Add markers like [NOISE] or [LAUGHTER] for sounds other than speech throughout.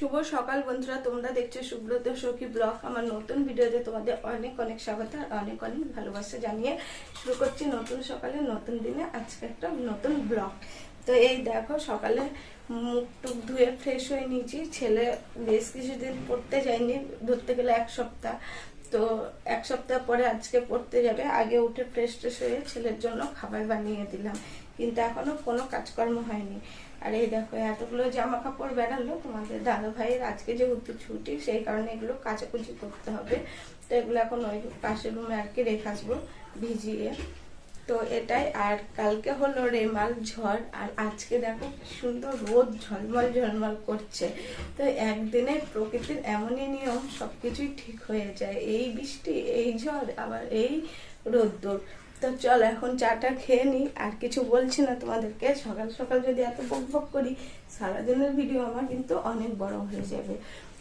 শুভ সকাল বন্ধুরা, তোমরা দেখছ সুব্রত সখী ব্লগ। আমার নতুন ভিডিওতে তোমাদের অনেক অনেক স্বাগত আর অনেক অনেক ভালোবাসা জানিয়ে শুরু করছি নতুন সকালে, নতুন দিনে আজকে একটা নতুন ব্লগ। তো এই দেখো, সকালে মুখ টুক ধুয়ে ফ্রেশ হয়ে নিয়েছি। ছেলে বেশ কিছুদিন পড়তে যায়নি, ধরতে গেলে এক সপ্তাহ। তো এক সপ্তাহ পরে আজকে পড়তে যাবে। আগে উঠে ফ্রেশ ট্রেশ হয়ে ছেলের জন্য খাবার বানিয়ে দিলাম। কিন্তু এখনও কোনো কাজকর্ম হয়নি। আর এই দেখো, এতগুলো জামা কাপড় বেড়ালো, তোমাদের দাদা ভাইয়ের আজকে যেহেতু ছুটি, সেই কারণে এগুলো কাচাকুচি করতে হবে। তো এগুলো এখন ওই পাশের রুমে আর কি রেখে আসব, ভিজিয়ে। তো এটাই, আর কালকে হলো রেমাল, ঝড়, আর আজকে দেখো সুন্দর রোদ, ঝলমল ঝলমল করছে। তো একদিনে প্রকৃতির এমনই নিয়ম, সবকিছুই ঠিক হয়ে যায়। এই বৃষ্টি, এই ঝড়, আবার এই রোদ্দুর। তো চল এখন চাটা খেয়ে নিই। আর কিছু বলছি না তোমাদেরকে। সকাল সকাল যদি এত বক বক করি, সারাদিনের ভিডিও আমার কিন্তু অনেক বড় হয়ে যাবে।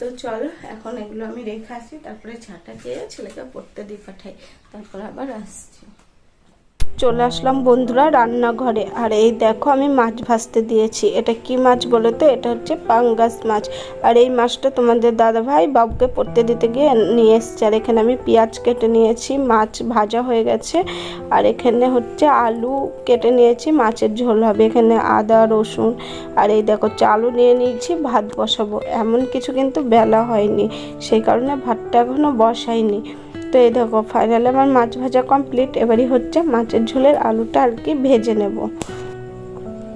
তো চলো, এখন এগুলো আমি রেখে আসি। তারপরে চাটা খেয়ে ছেলেকে পড়তে দিয়ে পাঠাই। তারপর আবার আসছি। চলে আসলাম বন্ধুরা রান্নাঘরে। আর এই দেখো আমি মাছ ভাজতে দিয়েছি। এটা কি মাছ বলো তো? এটা হচ্ছে পাঙ্গাস মাছ। আর এই মাছটা তোমাদের দাদা ভাই বাবুকে পড়তে দিতে গিয়ে নিয়ে এসছে। আর এখানে আমি পেঁয়াজ কেটে নিয়েছি, মাছ ভাজা হয়ে গেছে। আর এখানে হচ্ছে আলু কেটে নিয়েছি, মাছের ঝোল হবে। এখানে আদা, রসুন আর এই দেখো চালও নিয়ে নিয়েছি, ভাত বসাবো। এমন কিছু কিন্তু বেলা হয়নি। সেই কারণে ভাতটা এখনও বসাইনি। তো এই দেখো ফাইনালি আমার মাছ ভাজা কমপ্লিট এবারই হচ্ছে মাছের ঝোলের আলুটা আর কি ভেজে নেব।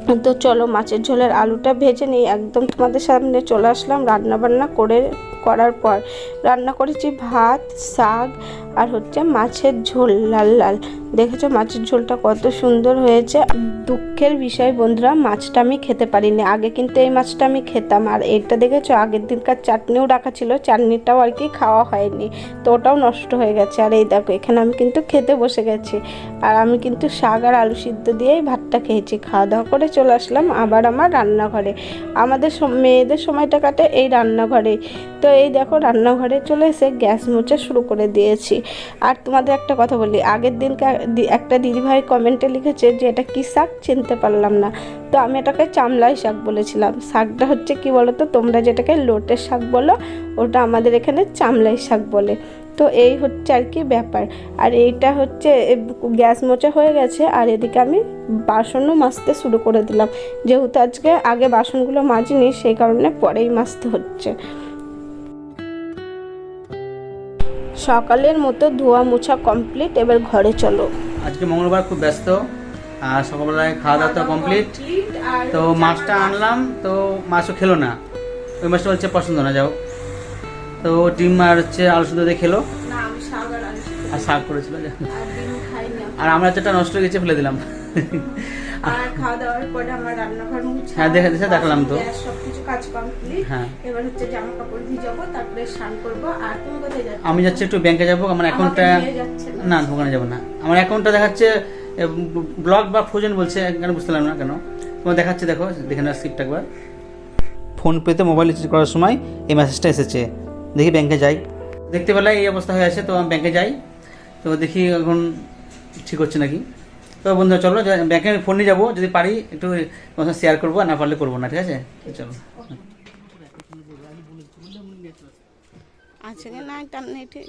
তো চলো, মাছের ঝোলের আলুটা ভেজে নিই। একদম তোমাদের সামনে চলে আসলাম রান্না বান্না করে, করার পর। রান্না করেছি ভাত, শাক আর হচ্ছে মাছের ঝোল, লাল লাল। দেখেছ মাছের ঝোলটা কত সুন্দর হয়েছে। দুঃখের বিষয় বন্ধুরা, মাছটা আমি খেতে পারিনি। আগে কিন্তু এই মাছটা আমি খেতাম। আর এটা দেখেছ, আগের দিনকার চাটনিও রাখা ছিল। চাটনিটাও আর কি খাওয়া হয়নি। তো ওটাও নষ্ট হয়ে গেছে। আর এই দেখো, এখানে আমি কিন্তু খেতে বসে গেছি। আর আমি কিন্তু শাক আর আলু সিদ্ধ দিয়েই ভাতটা খেয়েছি। খাওয়া দাওয়া করে চলে আসলাম আবার আমার রান্নাঘরে। আমাদের মেয়েদের সময়টা কাটে এই রান্নাঘরে। তো এই দেখো রান্নাঘরে চলে এসে গ্যাস মোচা শুরু করে দিয়েছি। আর তোমাদের একটা কথা বলি, আগের দিনকে দি- একটা দিদিভাই কমেন্টে লিখেছে যে, এটা কী শাক? চিনতে পারলাম না। তো আমি এটাকে চামলাই শাক বলেছিলাম। শাকটা হচ্ছে কি বলো তো তোমরা যেটাকে লোটের শাক বলো, ওটা আমাদের এখানে চামলাই শাক বলে। তো এই হচ্ছে আর কি ব্যাপার। আর এইটা হচ্ছে গ্যাস মোচা হয়ে গেছে আর এদিকে আমি বাসনও মাজতে শুরু করে দিলাম। যেহেতু আজকে আগে বাসনগুলো মাজিনি সেই কারণে পরেই মাজতে হচ্ছে। সকালের মতো ধোয়া মোছা কমপ্লিট এবার ঘরে চলো। আজকে মঙ্গলবার খুব ব্যস্ত আর সকালবেলায় খাওয়া দাওয়া তো কমপ্লিট। তো মাছটা আনলাম তো মাছও খেলো না। ওই মাছটা বলছে পছন্দ না যাও তো ডিম আর হচ্ছে আলু দিয়ে খেলো। না আমি শাক আর শাক করেছিল। আর না আর আমরা যেটা নষ্ট হয়ে গেছে ফেলে দিলাম। আর খাওয়া দাওয়ার পরে আমার রান্নাঘর মুছা হ্যাঁ, দেখে- দেখে দেখলাম তো। হ্যাঁ। এবার হচ্ছে জামা কাপড় ভিজাবো তারপরে স্নান করব। আর তুমি কোথায় যাচ্ছ? আমি যাচ্ছি একটু ব্যাংকে যাব। আমার অ্যাকাউন্টটা না। না দোকানে যাব না। আমার অ্যাকাউন্টটা দেখাচ্ছে ব্লক বা ফ্রোজেন বলছে কেন বুঝতে পারলাম না কেন। তোমার দেখাচ্ছে দেখো দেখে না স্ক্রিপ্ট একবার। ফোনপেতে মোবাইল রিচার্জ করার সময় এই মেসেজটা এসেছে। দেখি ব্যাংকে যাই। দেখতে পেলে এই অবস্থা হয়ে আছে তো আমি ব্যাংকে যাই। তো দেখি এখন ঠিক হচ্ছে নাকি। তো বন্ধু চলো ব্যাংকে ফোন নিয়ে যাব যদি পারি একটু তোমার সাথে শেয়ার করব আর না পারলে করব না ঠিক আছে? চলো। আছে কি না টান ঠিক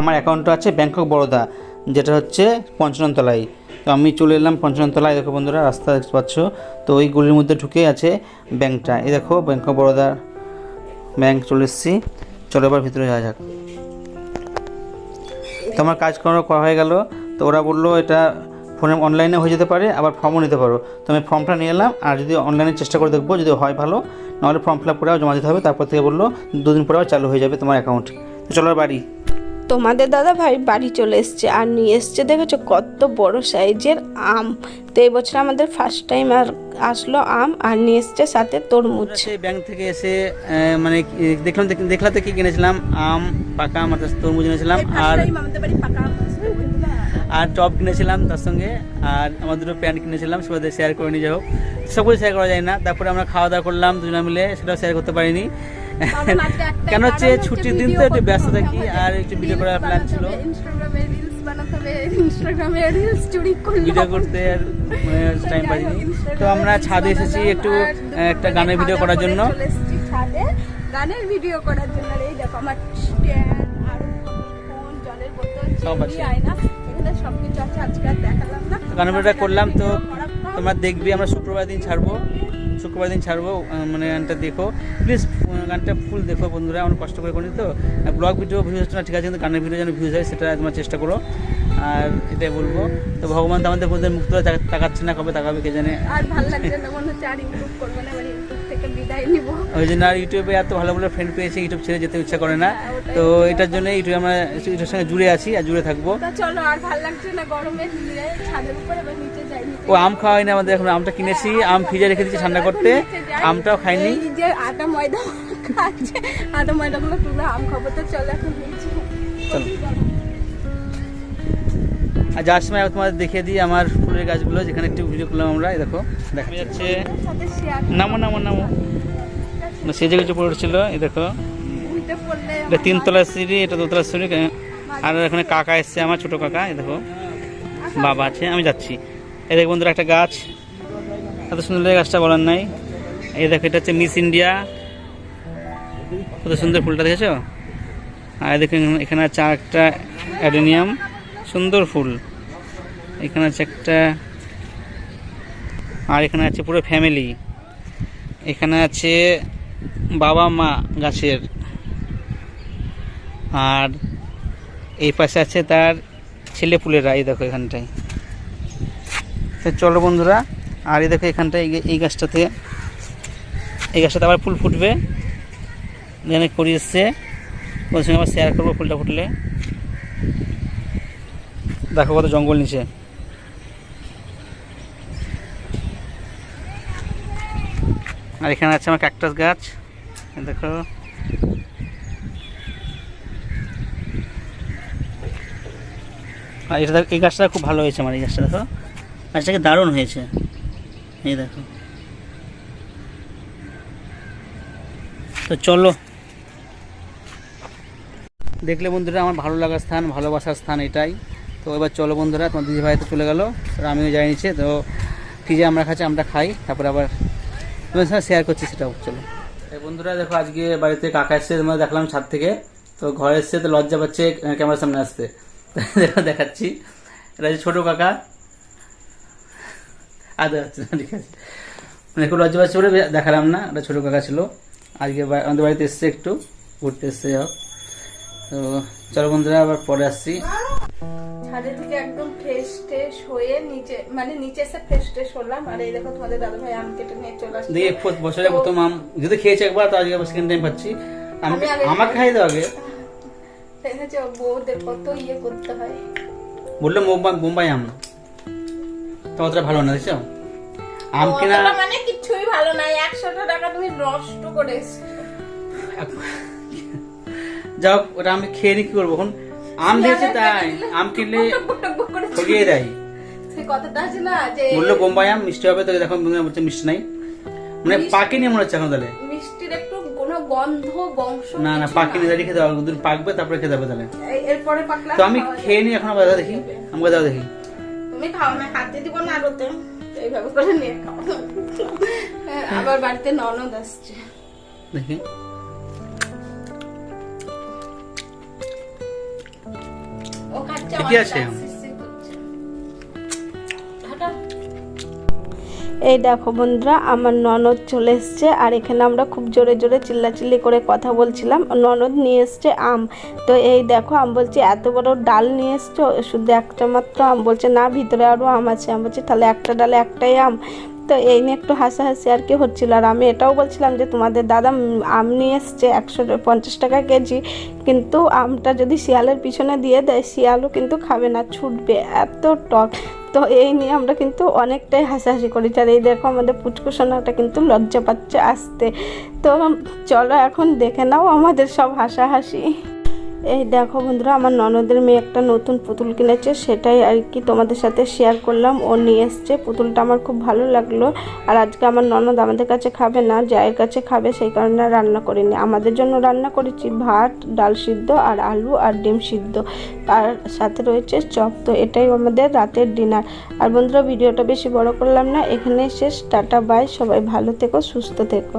আমার অ্যাকাউন্টটা আছে ব্যাংক অফ বরোদা যেটা হচ্ছে পঞ্চাননতলায়। তো আমি চলে এলাম পঞ্চাননতলায়। দেখো বন্ধুরা, রাস্তা দেখতে পাচ্ছ? তো ওই গলির মধ্যে ঢুকে আছে ব্যাংকটা। এই দেখো, ব্যাংক অফ বরোদার ব্যাংক চলে এসেছি। চলো এবার ভিতরে যাওয়া যাক। তো আমার কাজ করা হয়ে গেল। তো ওরা বলল, এটা ফোনে অনলাইনে হয়ে যেতে পারে, আবার ফর্মও নিতে পারো। তো আমি ফর্মটা নিয়ে এলাম। আর যদি অনলাইনে চেষ্টা করে দেখব, যদি হয় ভালো, নাহলে ফর্ম ফিল আপ করে জমা দিতে হবে। তারপর থেকে বলল, দুদিন পরে আবার চালু হয়ে যাবে তোমার অ্যাকাউন্ট। তো চলো বাড়ি। তোমাদের দাদা ভাই বাড়ি চলে এসছে আর নিয়ে এসছে দেখেছ কত বড় সাইজের আম। তো এই বছর আমাদের ফার্স্ট টাইম আর আসলো আম আর নিয়ে এসছে সাথে তরমুজ। ব্যাংক থেকে এসে মানে দেখলাম দেখ- দেখলাতে কি কিনেছিলাম? আম পাকা আম অর্থাৎ তরমুজ এনেছিলাম। আর আমাদের? আর টপ কিনেছিলাম তার সঙ্গে আর আমার দুটো প্যান্ট কিনেছিলাম সবাই শেয়ার করে নিয়ে যাই হোক। সব কিছু শেয়ার করা যায় না। তারপরে আমরা খাওয়া দাওয়া করলাম দুজনে মিলে সেটাও শেয়ার করতে পারিনি। কেন হচ্ছে ছুটির দিন তো একটু ব্যস্ত থাকি আর একটু ভিডিও করার প্ল্যান ছিল। ভিডিও করতে আর টাইম পাইনি। তো আমরা ছাদে এসেছি একটু একটা গানের ভিডিও করার জন্য। গানের ভিডিও করার জন্য। এই দেখো আমার জলের বোতল সব আছে। গানের ভিডিওটা করলাম তো তোমরা দেখবি আমরা শুক্রবার দিন ছাড়বো। শুক্রবার দিন ছাড়বো মানে গানটা দেখো। প্লিজ গানটা ফুল দেখো বন্ধুরা, আমার কষ্ট করে করি তো। ব্লগ ভিডিও ভিউ হচ্ছে না, ঠিক আছে, কিন্তু গানের ভিডিও যেন ভিউজ হয়, সেটা তোমার চেষ্টা করো। আর এটাই বলব, তো ভগবান তো আমাদের বন্ধুদের মুক্ত তাকাচ্ছে না, কবে তাকাবে কে জানে। আর ভালো লাগছে না, মনে হচ্ছে আর ইমপ্রুভ করবে না ওই জন্য আর ইউটিউবে এত ভালো ভালো ফ্রেন্ড পেয়েছে ইউটিউব ছেড়ে যেতে ইচ্ছা করে না। তো এটার জন্য ইউটিউবে আমরা ইউটিউবের সঙ্গে জুড়ে আছি আর জুড়ে থাকব। চলো আর ভালো লাগছে না গরমে? ছাদের উপরে নিচে যাই ও আম খাওয়াই না আমাদের এখন আমটা কিনেছি। আম ফ্রিজে রেখে দিচ্ছি ঠান্ডা করতে। আমটাও খাইনি। যে আটা ময়দা খাচ্ছে আটা তুলে আম খাব। তো চলো এখন চলো। আর যার সময় তোমাদের দেখিয়ে দিই আমার ফুলের গাছগুলো যেখানে একটু ভিডিও করলাম আমরা। দেখো দেখা যাচ্ছে নামো নামো নামো। না, সেজে কিছু পড়েছিল এই দেখো। এটা তিনতলা সিঁড়ি এটা দোতলা সিঁড়ি আর এখানে কাকা এসছে আমার ছোট কাকা এই দেখো। বাবা আছে আমি যাচ্ছি। এই দেখো বন্ধুরা একটা গাছ। এত সুন্দর লাগে গাছটা বলার নাই। এই দেখো এটা হচ্ছে মিস ইন্ডিয়া। কত সুন্দর ফুলটা দেখেছ? আর দেখো এখানে- আছে একটা অ্যাডেনিয়াম। সুন্দর ফুল। এখানে আছে একটা আর এখানে আছে পুরো ফ্যামিলি। এখানে আছে বাবা মা গাছের। আর এই পাশে আছে তার ছেলে পুলেরা, এই দেখো এখানটায়। চলো বন্ধুরা, আর এই দেখো এখানটায় এই- গাছটাতে। এই গাছটাতে আবার ফুল ফুটবে। এখানে করি এসছে। ওর সঙ্গে আবার শেয়ার করব ফুলটা ফুটলে। দেখো কত জঙ্গল নিচে। আর এখানে আছে আমার ক্যাকটাস গাছ। দেখো। আর এটা এই গাছটা খুব ভালো হয়েছে আমার, এই গাছটা দেখো। গাছটাকে দারুণ হয়েছে। এই দেখো। তো চলো। দেখলে বন্ধুরা আমার ভালো লাগার স্থান, ভালোবাসার স্থান এটাই। তো এবার চলো বন্ধুরা, তোমার দিদি ভাই তো চলে গেলো আমিও যাই নিচে। তো ফ্রিজে আমরা খাচ্ছি, আমরা খাই, তারপরে আবার তোমার সাথে শেয়ার করছি সেটাও, চলো। বন্ধুরা, দেখো আজকে বাড়িতে কাকা এসছে, তোমরা দেখলাম ছাদ থেকে। তো ঘরে এসছে, তো লজ্জা পাচ্ছে ক্যামেরার সামনে আসতে। [LAUGHS] দেখো, দেখাচ্ছি। এটা ছোটো কাকা। আদা হচ্ছে না, ঠিক আছে। মানে একটু লজ্জা পাচ্ছে বলে দেখালাম না ওটা ছোটো কাকা ছিল। আজকে আমাদের বাড়িতে এসছে একটু, ঘুরতে এসছে যাও তো চলো বন্ধুরা, আবার পরে আসছি। ছাদে থেকে একদম ফ্রেশ ট্রেশ হয়ে নিচে মানে নিচে এসে ফ্রেশ ট্রেশ হলাম। আর এই দেখো তোমাদের দাদা ভাই আম কেটে নিয়ে চলে আসছে। ফো- বছরে প্রথম আম। যদি খেয়েছি একবার তো আজকে সেকেন্ড টাইম পাচ্ছি। আমি আমি আগে আমার খাই। দাও আগে দেখেছ বউদের কত ইয়ে করতে হয়। বলল মুম্বাই মুম্বাই আম। তো অতটা ভালো না দেখছ? আম কেনা মানে কিছুই ভালো নাই একশোটা টাকা তুমি নষ্ট করে এসছো। যাও ওটা আমি খেয়ে নি কি করব এখন? আম দিয়েছে তাই আম কিনলে ঠকিয়ে দেয়। বলল বোম্বাই আম মিষ্টি হবে তো দেখো বলছে মিষ্টি নাই। মানে পাকেনি মনে হচ্ছে এখন তাহলে। মিষ্টির একটু কোনো গন্ধ বংশ না না পাকেনি দাঁড়িয়ে খেতে হবে দুদিন পাকবে তারপরে খেতে হবে তাহলে। এরপরে পাকলা তো আমি খেয়ে নি এখন আবার দেখি। আমাকে দাও দেখি। তুমি খাও না হাতে দিব না আরোতে এইভাবে করে নিয়ে খাও। হ্যাঁ, আবার বাড়িতে ননদ আসছে। দেখি। এই দেখো বন্ধুরা, আমার ননদ চলে এসছে, আর এখানে আমরা খুব জোরে জোরে চিল্লাচিল্লি করে কথা বলছিলাম। ননদ নিয়ে এসছে আম। তো এই দেখো, আম বলছে, এত বড় ডাল নিয়ে এসছো? শুধু একটা মাত্র আম। বলছে, না, ভিতরে আরও আম আছে। আম বলছে, তাহলে একটা ডালে একটাই আম। তো এই নিয়ে একটু হাসাহাসি আর কি হচ্ছিল। আর আমি এটাও বলছিলাম যে, তোমাদের দাদা আম নিয়ে এসছে একশো পঞ্চাশ টাকা কেজি, কিন্তু আমটা যদি শিয়ালের পিছনে দিয়ে দেয়, শিয়ালও কিন্তু খাবে না, ছুটবে এত টক। তো এই নিয়ে আমরা কিন্তু অনেকটাই হাসাহাসি করেছি। আর এই দেখো আমাদের পুচকুসোনাটা কিন্তু লজ্জা পাচ্ছে আসতে। তো চলো এখন দেখে নাও আমাদের সব হাসাহাসি। এই দেখো বন্ধুরা, আমার ননদের মেয়ে একটা নতুন পুতুল কিনেছে, সেটাই আর কি তোমাদের সাথে শেয়ার করলাম। ও নিয়ে এসছে, পুতুলটা আমার খুব ভালো লাগল। আর আজকে আমার ননদ আমাদের কাছে খাবে না, জায়ের কাছে খাবে, সেই কারণে রান্না করিনি। আমাদের জন্য রান্না করেছি ভাত, ডাল সিদ্ধ, আর আলু, আর ডিম সিদ্ধ। তার সাথে রয়েছে চপ, তো এটাই আমাদের রাতের ডিনার আর বন্ধুরা, ভিডিওটা বেশি বড় করলাম না, এখানেই শেষ। টাটা বাই সবাই ভালো থেকো, সুস্থ থেকো।